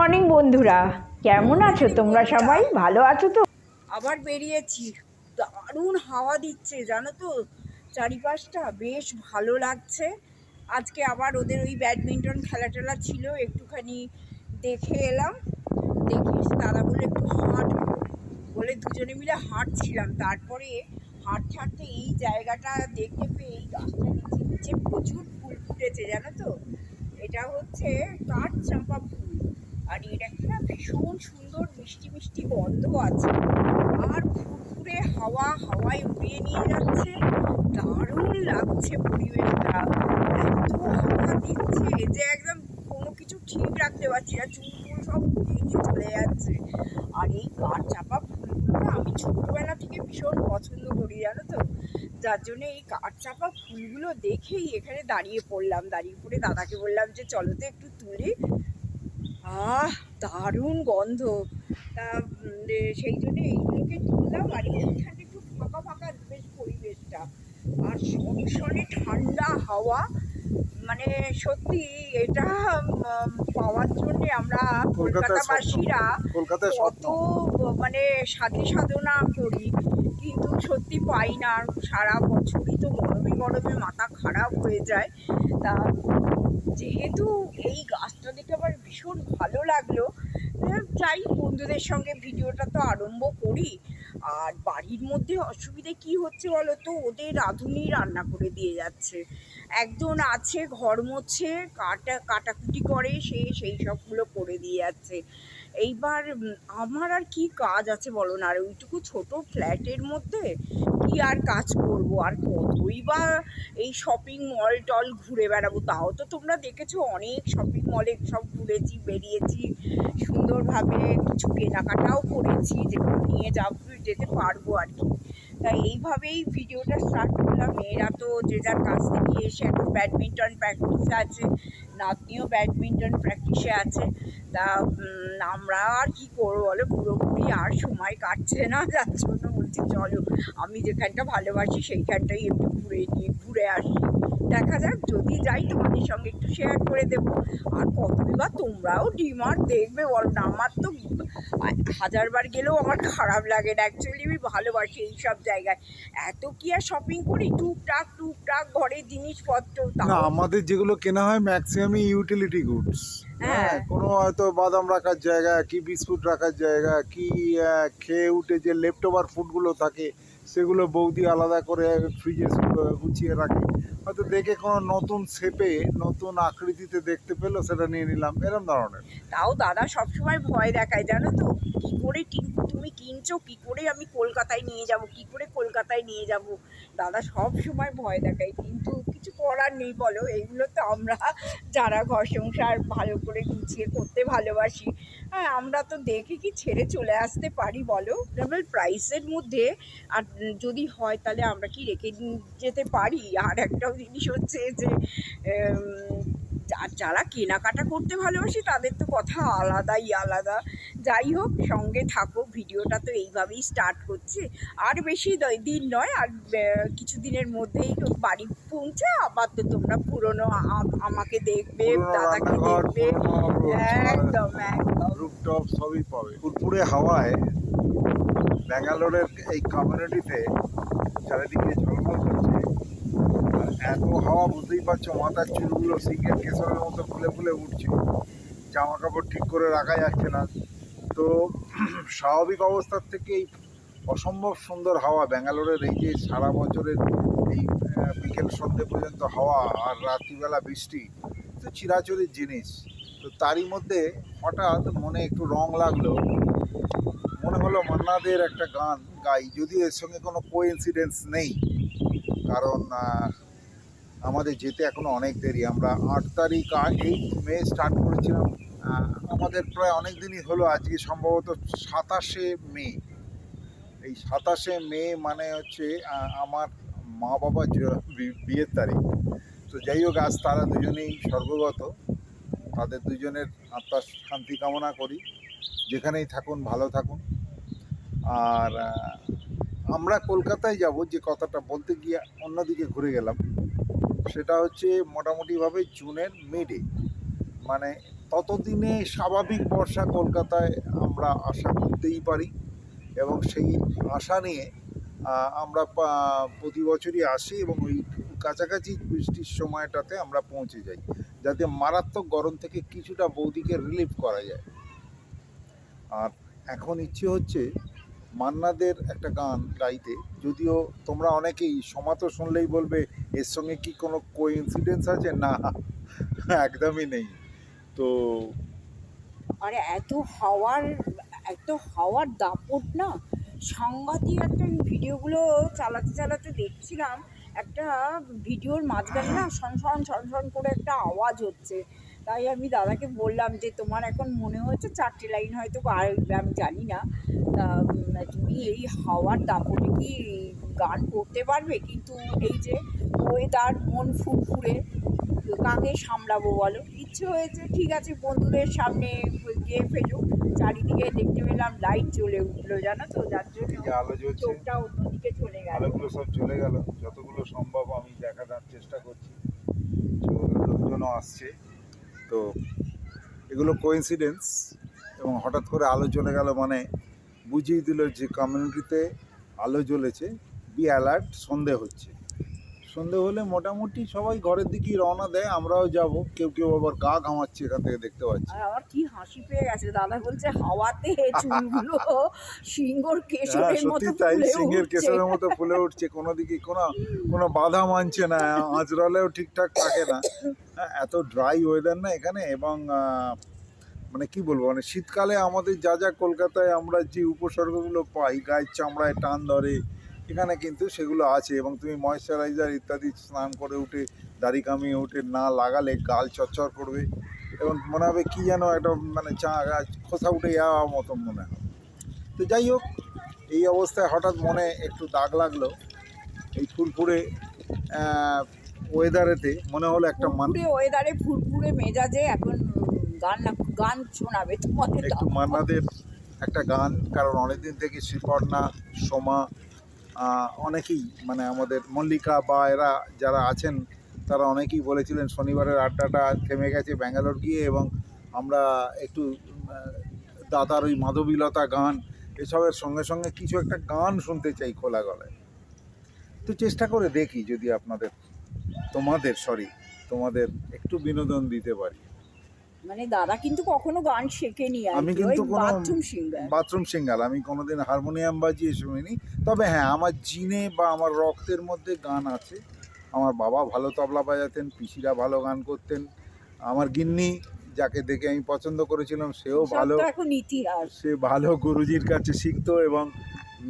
Morning বন্ধুরা। কেমন আছো তোমরা সবাই? ভালো আছো তো? আবার বেরিয়েছি। দারুণ হাওয়া দিচ্ছে, জানো তো? চারিপাশটা বেশ ভালো লাগছে। আজকে আবার ওদের ওই ব্যাডমিন্টন খেলা টেলা ছিল, একটুখানি দেখে এলাম। দেখে দাদা বলে একটু হাঁট। বলে দুজনে মিলে হাঁটছিলাম। তারপরে হাঁটতে হাঁটতে এই জায়গাটা দেখতে পেয়ে এই গাছটা নিচে নিচে প্রচুর ফুল ফুটেছে, জানো তো? এটা হচ্ছে কাঠ চাম্পা ফুল। আর এর একটা ভীষণ সুন্দর মিষ্টি মিষ্টি গন্ধ আছে। আর ফুরফুরে হাওয়া হাওয়ায় উড়িয়ে নিয়ে যাচ্ছে। দারুণ লাগছে পরিবেশটা। এত হাওয়া দিচ্ছে যে একদম কোনো কিছু ঠিক রাখতে পারছি না। চুল ফুল সব উড়িয়ে নিয়ে চলে যাচ্ছে। আর এই কাঠ চাপা ফুলগুলো আমি ছোটোবেলা থেকে ভীষণ পছন্দ করি, জানো তো? যার জন্য এই কাঠ চাপা ফুলগুলো দেখেই এখানে দাঁড়িয়ে পড়লাম। দাঁড়িয়ে পড়ে দাদাকে বললাম যে, চলো তো একটু তুলি। আহ দারুণ গন্ধ। তা সেই জন্য এইগুলোকে তুললাম আর এইখানে একটু ফাঁকা ফাঁকা বেশ পরিবেশটা। আর সনসনে ঠান্ডা হাওয়া মানে সত্যি এটা পাওয়ার জন্যে আমরা কলকাতাবাসীরা কত মানে সাধে সাধনা করি কিন্তু সত্যি পাই না। সারা বছরই তো গরমে গরমে মাথা খারাপ হয়ে যায়। তা যেহেতু এই গাছটা দেখে আমার ভীষণ ভালো লাগল আহ, যাই বন্ধুদের সঙ্গে ভিডিওটা তো আরম্ভ করি। আর বাড়ির মধ্যে অসুবিধে কি হচ্ছে বলো তো? ওদের রাঁধুনি রান্না করে দিয়ে যাচ্ছে। একজন আছে ঘর মোছে কাটা কাটাকুটি করে সে সেই সবগুলো করে দিয়ে যাচ্ছে। এইবার আমার আর কি কাজ আছে বলো না? আর ওইটুকু ছোট ফ্ল্যাটের মধ্যে কি আর কাজ করব, আর কতই বা এই শপিং মল টল ঘুরে বেড়াবো, তাও তো তোমরা দেখেছ অনেক শপিং মলে সব ঘুরেছি, বেরিয়েছি, সুন্দরভাবে কিছু কেনাকাটাও করেছি, যেগুলো নিয়ে যাব, যেতে পারব আর কি। তাই এইভাবেই ভিডিওটা স্টার্ট করলাম। মেয়েরা তো যে যার কাছ থেকে এসে এখন ব্যাডমিন্টন প্র্যাকটিসে আছে, নাতনিও ব্যাডমিন্টন প্র্যাকটিসে আছে। তা আমরা আর কি করব বলো? পুরোপুরি আর সময় কাটছে না যার জন্য বলছি চলো আমি যেখানটা ভালোবাসি সেইখানটাই একটু ঘুরে নিয়ে ঘুরে আসি। দেখা যাক যদি যাই তোমাদের সঙ্গে একটু শেয়ার করে দেবো। আর কতই বা তোমরাও ডিমার দেখবে বলো না আমার তো হাজারবার গেলেও আমার খারাপ লাগে না। অ্যাকচুয়ালি আমি ভালোবাসি এই সব জায়গায়। এত কি আর শপিং করি? টুকটাক টুকটাক ঘরের জিনিসপত্র না আমাদের যেগুলো কেনা হয় ম্যাক্সিমামই ইউটিলিটি গুডস হ্যাঁ। হ্যাঁ কোনো হয়তো বাদাম রাখার জায়গা, কি বিস্কুট রাখার জায়গা, কি খেয়ে উঠে যে লেফট ওভার ফুডগুলো থাকে সেগুলো বৌদি আলাদা করে ফ্রিজে গুছিয়ে রাখে। হয়তো দেখে কোনো নতুন শেপে, নতুন আকৃতিতে দেখতে পেল, সেটা নিয়ে নিলাম, এরম ধরনের। তাও দাদা সবসময় ভয় দেখায়, জানো তো? কি করে তুমি কিনছো, কি করে আমি কলকাতায় নিয়ে যাব, কি করে কলকাতায় নিয়ে যাব? দাদা সব সময় ভয় দেখায়, কিন্তু কিছু করার নেই বলো এইগুলো তো আমরা যারা ঘর সংসার ভালো করে গুছিয়ে করতে ভালোবাসি হ্যাঁ আমরা তো দেখে কি ছেড়ে চলে আসতে পারি বলো? রিজনেবল প্রাইসের মধ্যে আর যদি হয় তাহলে আমরা কি রেখে যেতে পারি? আর একটাও জিনিস হচ্ছে যে যা- যারা কেনাকাটা করতে ভালোবাসি তাদের তো কথা আলাদাই আলাদা। যাই হোক সঙ্গে থাকো ভিডিওটা তো এইভাবেই স্টার্ট করছে। আর বেশি দিন নয় আর আহ, কিছু দিনের মধ্যেই বাড়ি পৌঁছে আবার তো তোমরা পুরনো আমাকে দেখবে দাদাকে দেখবে। একদম একদম। রুপটপ সবই পাবে। ফুরফুরে হাওয়ায় ব্যাঙ্গালোরের এই কমিউনিটিতে চারিদিকে ঝলমল করছে। আর এত হাওয়া বুঝতেই পারছ, মাথার চুলগুলো সিঙ্গেল কেশরের মতো ফুলে ফুলে উঠছে। জামা কাপড় ঠিক করে রাখা যাচ্ছে না। তো স্বাভাবিক অবস্থার থেকে এই অসম্ভব সুন্দর হাওয়া। ব্যাঙ্গালোরের এই যে সারা বছরের এই বিকেল সন্ধ্যে পর্যন্ত হাওয়া আর রাত্রিবেলা বৃষ্টি, তো চিরাচরিত জিনিস। তো তারই মধ্যে হঠাৎ মনে একটু রং লাগল। মনে হলো মান্নাদের একটা গান গাই। যদিও এর সঙ্গে কোনো কোইন্সিডেন্স নেই। কারণ আমাদের যেতে এখনও অনেক দেরি। আমরা আট তারিখ এইট মে স্টার্ট করেছিলাম। আমাদের প্রায় অনেক দিনই হলো আজকে, সম্ভবত সাতাশে মে। এই সাতাশে মে মানে হচ্ছে আমার মা বাবা বিয়ের তারিখ। তো যাই হোক, আজ তারা দুজনেই স্বর্গগত। তাদের দুজনের আত্মার শান্তি কামনা করি। যেখানেই থাকুন, ভালো থাকুন। আর আমরা কলকাতায় যাব, যে কথাটা বলতে গিয়ে অন্যদিকে ঘুরে গেলাম। সেটা হচ্ছে মোটামুটিভাবে জুনের মিডে মানে ততদিনে স্বাভাবিক বর্ষা কলকাতায় আমরা আশা করতেই পারি এবং সেই আশা নিয়ে আমরা প্রতি বছরই আসি এবং ওই কাছাকাছি বৃষ্টির সময়টাতে আমরা পৌঁছে যাই, যাতে মারাত্মক গরম থেকে কিছুটা বৌদিকে রিলিফ করা যায়। আর এখন ইচ্ছে হচ্ছে মান্নাদের একটা গান গাইতে, যদিও তোমরা অনেকেই সমাতো শুনলেই বলবে, এর সঙ্গে কি কোনো কোইন্সিডেন্স আছে? না, একদমই নেই। তো আরে, এত হাওয়ার এত হাওয়ার দাপট না? সাংঘাতিক একটা ভিডিওগুলো চালাতে চালাতে দেখছিলাম, একটা ভিডিওর মাঝখানে না সনসন সনসন করে একটা আওয়াজ হচ্ছে। তাই আমি দাদাকে বললাম যে তোমার এখন মনে হচ্ছে চারটে লাইন হয়তো পারবে আমি জানি না। তুমি এই হাওয়ার দাপটে কি গান করতে পারবে? কিন্তু এই যে ওয়েদার মন ফুরফুরে কাকে সামলাবো বলো? ইচ্ছে হয়েছে ঠিক আছে বন্ধুদের সামনে গিয়ে ফেলুক। চারিদিকে দেখতে পেলাম লাইট জ্বলে উঠল জানো তো? যার জন্য আলো জ্বলছে। চোখটা অন্যদিকে চলে গেল। আলোগুলো সব চলে গেল। যতগুলো সম্ভব আমি দেখানোর চেষ্টা করছি। লোকজনও আসছে। তো এগুলো কোইন্সিডেন্স এবং হঠাৎ করে আলো জ্বলে গেল মানে বুঝিয়ে দিল যে কমিউনিটিতে আলো জ্বলেছে বি অ্যালার্ট সন্দেহ হচ্ছে। সন্ধে হলে মোটামুটি সবাই ঘরের দিকেই রওনা দেয় আমরাও যাব। কেউ কেউ আবার গা ঘামাচ্ছে এখান থেকে দেখতে পাচ্ছি। আর আমার কি হাসি পেয়ে গেছে দাদা বলছে হাওয়াতে চুলগুলো সিংহর হ্যাঁ কেশরের মতো সত্যি তাই সিংহের। কেশরের মতো ফুলে উঠছে কোনো দিকে কোনো কোনো বাধা মানছে না আঁচড়ালেও ঠিকঠাক থাকে না। হ্যাঁ, এত ড্রাই ওয়েদার না এখানে এবং মানে কি বলব মানে শীতকালে আমাদের যা যা কলকাতায় আমরা যে উপসর্গগুলো পাই গায়ের চামড়ায় টান ধরে এখানে কিন্তু সেগুলো আছে এবং তুমি ময়শ্চারাইজার ইত্যাদি স্নান করে উঠে দাড়ি কামিয়ে উঠে না লাগালে গাল চচ্চর করবে এবং মনে হবে কী যেন একটা মানে চা গাছ খোসা উঠে যাওয়ার মতন মনে হয় তো যাই হোক এই অবস্থায় হঠাৎ মনে একটু দাগ লাগল এই ফুরফুরে ওয়েদারেতে মনে হলো একটা মান ওয়েদারে ফুরফুরে মেজাজে এখন গান না গান শোনাবে তোমাদের একটু। মান্নাদের একটা গান কারণ অনেকদিন থেকে শ্রীপর্ণা সোমা অনেকেই মানে আমাদের মল্লিকা বা এরা যারা আছেন, তারা অনেকেই বলেছিলেন শনিবারের আড্ডাটা থেমে গেছে ব্যাঙ্গালোর গিয়ে এবং আমরা একটু দাদার ওই মাধবীলতা গান এসবের সঙ্গে সঙ্গে কিছু একটা গান শুনতে চাই খোলা গলায়। তো চেষ্টা করে দেখি যদি আপনাদের, তোমাদের সরি তোমাদের একটু বিনোদন দিতে পারি। মানে দাদা কিন্তু কখনো গান শেখেনি আমি কিন্তু বাথরুম সিঙ্গার। বাথরুম সিঙ্গাল আমি কোনোদিন হারমোনিয়াম বাজিয়ে শুনিনি। তবে হ্যাঁ আমার জিনে বা আমার রক্তের মধ্যে গান আছে। আমার বাবা ভালো তবলা বাজাতেন পিসিরা ভালো গান করতেন। আমার গিন্নি যাকে দেখে আমি পছন্দ করেছিলাম সেও ভালো ইতিহাস। সে ভালো গুরুজির কাছে শিখতো এবং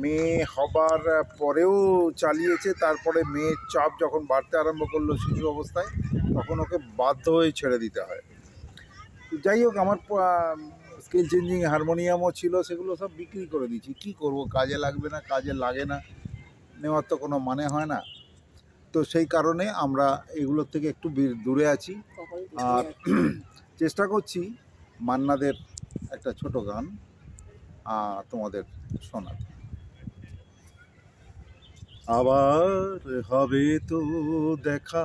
মেয়ে হবার পরেও চালিয়েছে। তারপরে মেয়ের চাপ যখন বাড়তে আরম্ভ করল শিশু অবস্থায় তখন ওকে বাধ্য হয়ে ছেড়ে দিতে হয়। যাই হোক আমার স্কেল চেঞ্জিং হারমোনিয়ামও ছিল সেগুলো সব বিক্রি করে দিয়েছি। কী করব কাজে লাগবে না কাজে লাগে না নেওয়ার তো কোনো মানে হয় না। তো সেই কারণে আমরা এগুলোর থেকে একটু দূরে আছি। আর চেষ্টা করছি মান্নাদের একটা ছোট গান তোমাদের শোনার। আবার হবে তো দেখা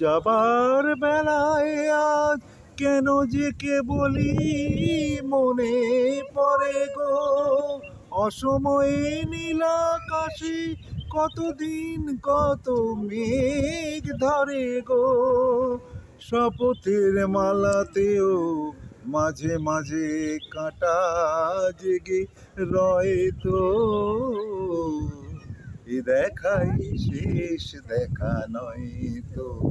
যাবার বেলায় আজ কেন যে কে বলি মনে পড়ে গো? অসময়ে নীলাকাশে কতদিন কত মেঘ ধরে গো? শপথের মালাতেও মাঝে মাঝে কাঁটা জেগে রয় তো। দেখাই শেষ দেখা নয় তো।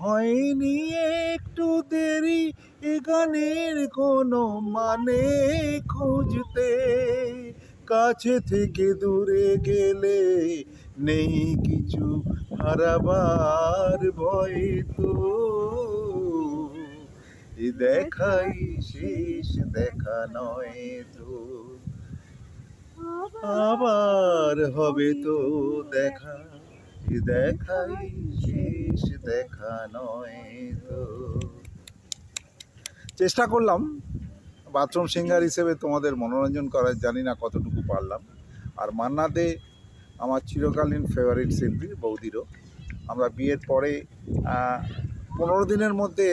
হয়নি একটু দেরি, এ গানের কোনো মানে খুঁজতে। কাছে থেকে দূরে গেলে নেই কিছু, হারাবার ভয় তো। দেখাই শেষ দেখা নয় তো। আবার হবে তো দেখা দেখাই শেষ দেখা নয় চেষ্টা করলাম। বাথরুম সিঙ্গার হিসেবে তোমাদের মনোরঞ্জন করার, জানি না কতটুকু পারলাম। আর মান্না দে আমার চিরকালীন ফেভারিট শিল্পী বৌদিরও। আমরা বিয়ের পরে পনেরো দিনের মধ্যে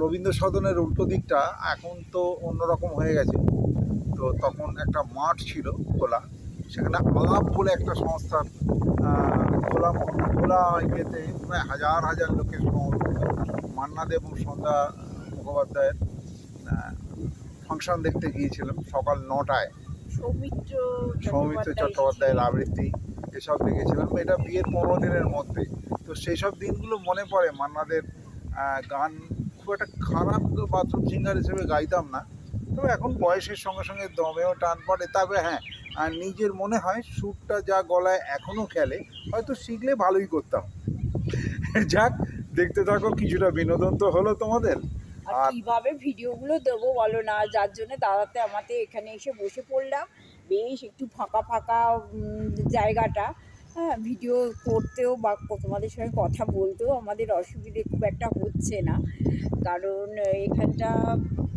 রবীন্দ্র সদনের উল্টো দিকটা এখন তো অন্যরকম হয়ে গেছে। তো তখন একটা মাঠ ছিল খোলা। সেখানে আলাপ বলে একটা সংস্থার খোলা খোলা ইয়েতে প্রায় হাজার হাজার লোকের মান্না দে এবং সন্ধ্যা মুখোপাধ্যায়ের ফাংশন দেখতে গিয়েছিলাম সকাল নটায়। সৌমিত্র সৌমিত্র চট্টোপাধ্যায়ের আবৃত্তি এসব দেখেছিলাম। এটা বিয়ের পনেরো দিনের মধ্যে। তো সেই সব দিনগুলো মনে পড়ে মান্নাদের গান। খুব একটা খারাপ বাথরুম সিঙ্গার হিসেবে গাইতাম না। তবে এখন বয়সের সঙ্গে সঙ্গে দমেও টান পড়ে। তবে হ্যাঁ আর নিজের মনে হয় সুরটা যা গলায় এখনও খেলে হয়তো শিখলে ভালোই করতাম। যাক দেখতে থাকো কিছুটা বিনোদন তো হলো তোমাদের। আর কীভাবে ভিডিওগুলো দেবো বলো না যার জন্য দাদাতে আমাদের এখানে এসে বসে পড়লাম। বেশ একটু ফাঁকা ফাঁকা জায়গাটা। হ্যাঁ ভিডিও করতেও বা তোমাদের সঙ্গে কথা বলতেও আমাদের অসুবিধে খুব একটা হচ্ছে না। কারণ এখানটা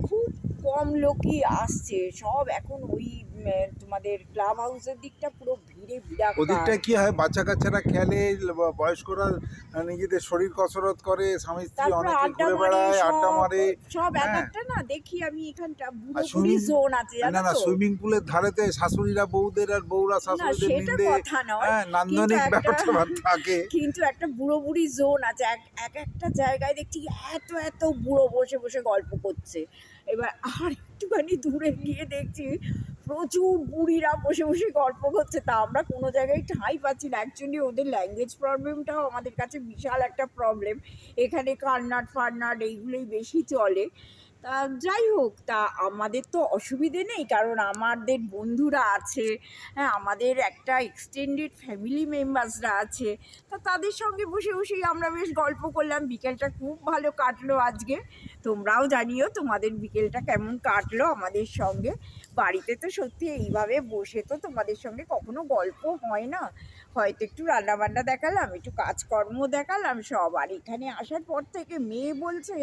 খুব কম লোকই আসছে। সব এখন ওই তোমাদের ক্লাব হাউসের দিকটা পুরো ওদিকটা কি হয়? বাচ্চা কাচ্চারা খেলে বয়স্করা নিজেদের শরীর কসরত করে স্বামী স্ত্রী অনেকে ঘুরে বেড়ায় আড্ডা মারে। সব হ্যাঁ। একটা না দেখি আমি এখানটা বুড়ো জোন আছে না না সুইমিং পুলের ধারেতে শাশুড়িরা বউদের আর বউরা শাশুড়িদের নিন্দে হ্যাঁ নান্দনিক একটা- ব্যাপার স্যাপার থাকে। কিন্তু একটা বুড়ো বুড়ি জোন আছে এক এক একটা জায়গায় দেখছি এত এত বুড়ো বসে বসে গল্প করছে। এবার আর একটুখানি দূরে গিয়ে দেখছি প্রচুর বুড়িরা বসে বসে গল্প করছে। তা আমরা কোনো জায়গায় ঠাঁই পাচ্ছি না। অ্যাকচুয়ালি ওদের ল্যাঙ্গুয়েজ প্রবলেমটাও আমাদের কাছে বিশাল একটা প্রবলেম এখানে কান্নাট ফান্নাট এইগুলোই বেশি চলে। তা যাই হোক, তা আমাদের তো অসুবিধে নেই, কারণ আমাদের বন্ধুরা আছে হ্যাঁ আমাদের একটা এক্সটেন্ডেড ফ্যামিলি মেম্বার্সরা আছে। তা তাদের সঙ্গে বসে বসেই আমরা বেশ গল্প করলাম। বিকেলটা খুব ভালো কাটলো আজকে। তোমরাও জানিও তোমাদের বিকেলটা কেমন কাটলো আমাদের সঙ্গে। বাড়িতে তো সত্যি এইভাবে বসে তো তোমাদের সঙ্গে কখনো গল্প হয় না। হয়তো একটু রান্নাবান্না দেখালাম, একটু কাজকর্ম দেখালাম, সব। আর এখানে আসার পর থেকে মেয়ে বলছে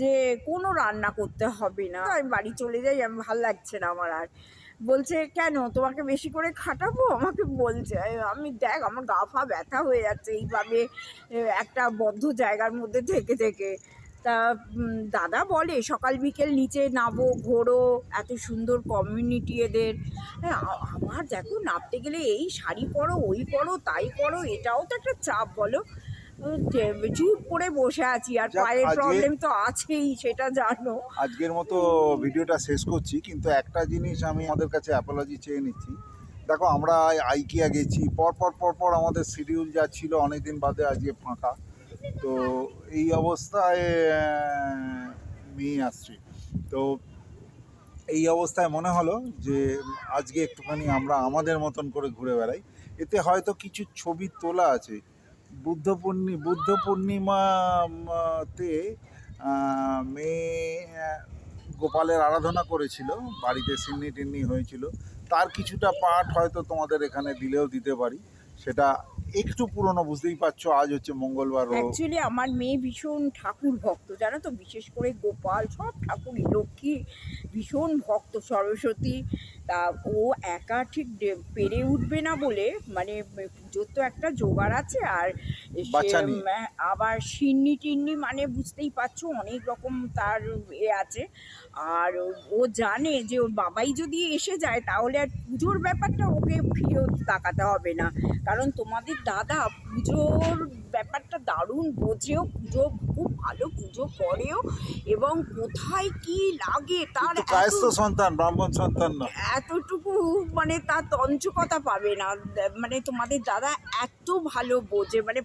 যে, কোনো রান্না করতে হবে না। আমি বাড়ি চলে যাই, আমি ভালো লাগছে না আমার আর। বলছে, কেন? তোমাকে বেশি করে খাটাবো? আমাকে বলছে আমি দেখ, আমার গা ফা ব্যথা হয়ে যাচ্ছে এইভাবে একটা বদ্ধ জায়গার মধ্যে থেকে থেকে। তা দাদা বলে সকাল বিকেল নিচে নাবো ঘোরো এত সুন্দর কমিউনিটি এদের। হ্যাঁ আমার দেখো নাপতে গেলে এই শাড়ি পরো ওই পরো তাই পরো এটাও তো একটা চাপ বলো। চুপ করে বসে আছি আর পায়ের প্রবলেম তো আছেই সেটা জানো। আজকের মতো ভিডিওটা শেষ করছি কিন্তু একটা জিনিস আমি আমাদের কাছে অ্যাপোলজি চেয়ে নিচ্ছি। দেখো আমরা আইকিয়া গেছি পর পর পর পর আমাদের শিডিউল যা ছিল অনেক দিন বাদে আজকে ফাঁকা। তো এই অবস্থায় মেয়ে আসছে। তো এই অবস্থায় মনে হলো যে, আজকে একটুখানি আমরা আমাদের মতন করে ঘুরে বেড়াই। এতে হয়তো কিছু ছবি তোলা আছে। বুদ্ধ পূর্ণি, বুদ্ধ পূর্ণিমাতে মেয়ে গোপালের আরাধনা করেছিল। বাড়িতে সিন্নি টিন্নি হয়েছিল। তার কিছুটা পাঠ হয়তো তোমাদের এখানে দিলেও দিতে পারি। সেটা একটু পুরনো, বুঝতেই পারছ, আজ হচ্ছে মঙ্গলবার অ্যাকচুয়ালি আমার মেয়ে ভীষণ ঠাকুর ভক্ত, জানো তো? বিশেষ করে গোপাল, সব ঠাকুরই, লক্ষ্মী ভীষণ ভক্ত, সরস্বতী তা ও একা ঠিক পেরে উঠবে না বলে মানে পুজোর তো একটা জোগাড় আছে আর আবার সিন্নি টিন্নি মানে বুঝতেই পারছ অনেক রকম তার এ আছে। আর ও- জানে যে ওর বাবাই যদি এসে যায় তাহলে আর পুজোর ব্যাপারটা ওকে ফিরেও তাকাতে হবে না। কারণ তোমাদের দাদা পুজোর ব্যাপারটা দারুণ বোঝেও পুজো খুব ভালো পুজো করেও এবং কোথায় কি লাগে তার সন্তান ব্রাহ্মণ সন্তান না। এতটুকু মানে তার তঞ্চকতা পাবে না। মানে তোমাদের দাদা এত ভালো বোঝে মানে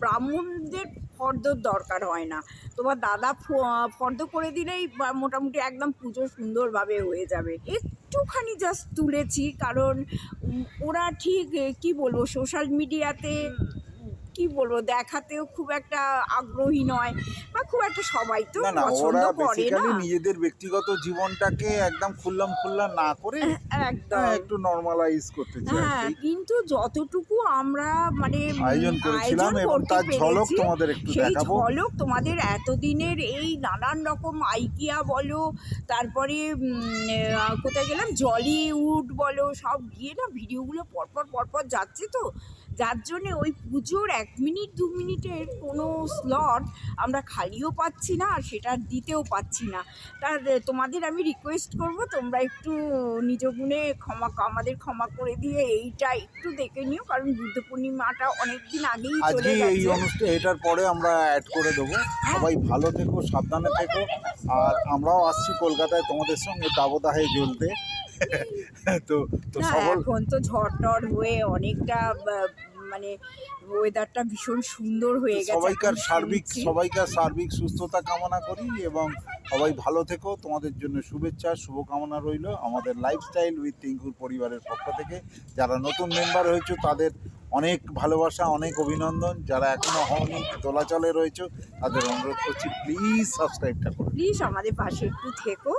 ব্রাহ্মণদের ফর্দর দরকার হয় না। তোমার দাদা ফর্দ করে দিলেই মোটামুটি একদম পুজো সুন্দরভাবে হয়ে যাবে। একটুখানি জাস্ট তুলেছি, কারণ ওরা ঠিক কি বলব সোশ্যাল মিডিয়াতে কি বলব দেখাতেও খুব একটা আগ্রহী নয় বা খুব একটা সবাই তো পছন্দ করে না। নিজেদের ব্যক্তিগত জীবনটাকে একদম খুললাম খুল্লা না করে একদম। হ্যাঁ, একটু নর্মালাইজ করতে চাই হ্যাঁ কিন্তু যতটুকু আমরা মানে আয়োজন করেছিলাম এবং তার ঝলক তোমাদের একটু সেই দেখাবো। ঝলক তোমাদের এতদিনের এই নানান রকম আইকিয়া বলো তারপরে কোথায় গেলাম? জলিউড বলো সব গিয়ে না ভিডিওগুলো পরপর পরপর যাচ্ছে তো। যার জন্যে ওই পুজোর এক মিনিট দু মিনিটের কোনো স্লট আমরা খালিও পাচ্ছি না আর সেটা দিতেও পাচ্ছি না। তার তোমাদের আমি রিকোয়েস্ট করব তোমরা একটু নিজ গুণে ক্ষমা আমাদের ক্ষমা করে দিয়ে এইটা একটু দেখে নিও কারণ বুদ্ধ পূর্ণিমাটা অনেক দিন আগেই চলে এই অনুষ্ঠান এটার পরে আমরা অ্যাড করে দেবো। সবাই ভালো থেকো সাবধানে থেকো। আর আমরাও আসছি কলকাতায় তোমাদের সঙ্গে দাবদাহে জ্বলতে। তো তো এখন তো ঝড় টড় হয়ে অনেকটা মানে ওয়েদারটা ভীষণ সুন্দর হয়ে গেছে সবাইকার সার্বিক সবাইকার সার্বিক সুস্থতা কামনা করি এবং সবাই ভালো থেকো। তোমাদের জন্য শুভেচ্ছা শুভকামনা রইল আমাদের লাইফস্টাইল উইথ টিঙ্কুর পরিবারের পক্ষ থেকে। যারা নতুন মেম্বার হয়েছে তাদের অনেক ভালোবাসা অনেক অভিনন্দন। যারা এখনও হওনি দোলাচলে রয়েছে তাদের অনুরোধ করছি প্লিজ সাবস্ক্রাইবটা করো। প্লিজ আমাদের পাশে একটু থেকো।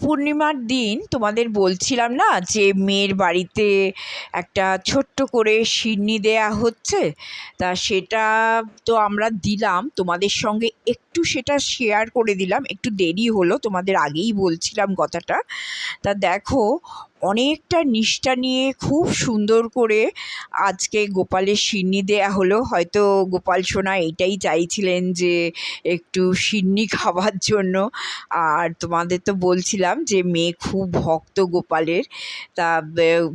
পূর্ণিমার দিন তোমাদের বলছিলাম না যে মেয়ের বাড়িতে একটা ছোট্ট করে সিন্নি দেয়া হচ্ছে? তা সেটা তো আমরা দিলাম। তোমাদের সঙ্গে একটু সেটা শেয়ার করে দিলাম। একটু দেরি হলো, তোমাদের আগেই বলছিলাম কথাটা। তা দেখো অনেকটা নিষ্ঠা নিয়ে খুব সুন্দর করে আজকে গোপালের সিন্নি দেয়া হলো। হয়তো গোপাল সোনা এটাই চাইছিলেন যে একটু সিন্নি খাওয়ার জন্য। আর তোমাদের তো বলছিলাম যে মেয়ে খুব ভক্ত গোপালের। তা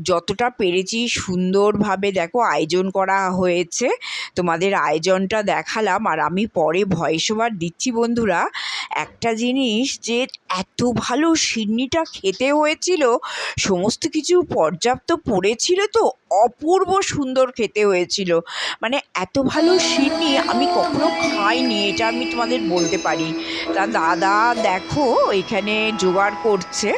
যতটা পেরেছি সুন্দরভাবে দেখো আয়োজন করা হয়েছে। তোমাদের আয়োজনটা দেখালাম আর আমি পরে ভয়েস ওভার দিচ্ছি বন্ধুরা। একটা জিনিস যে এত ভালো সিন্নিটা খেতে হয়েছিল, সমস্ত কিছু পর্যাপ্ত পড়েছিল তো, অপূর্ব সুন্দর খেতে হয়েছিল। মানে এত ভালো সিন্নি আমি কখনো খাইনি, এটা আমি তোমাদের বলতে পারি। তা দাদা, দেখো, এখানে জোগাড় করছে,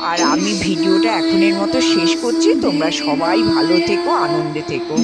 আর আমি ভিডিওটা এখনের মতো শেষ করছি, তোমরা সবাই ভালো থেকো, আনন্দে থেকো।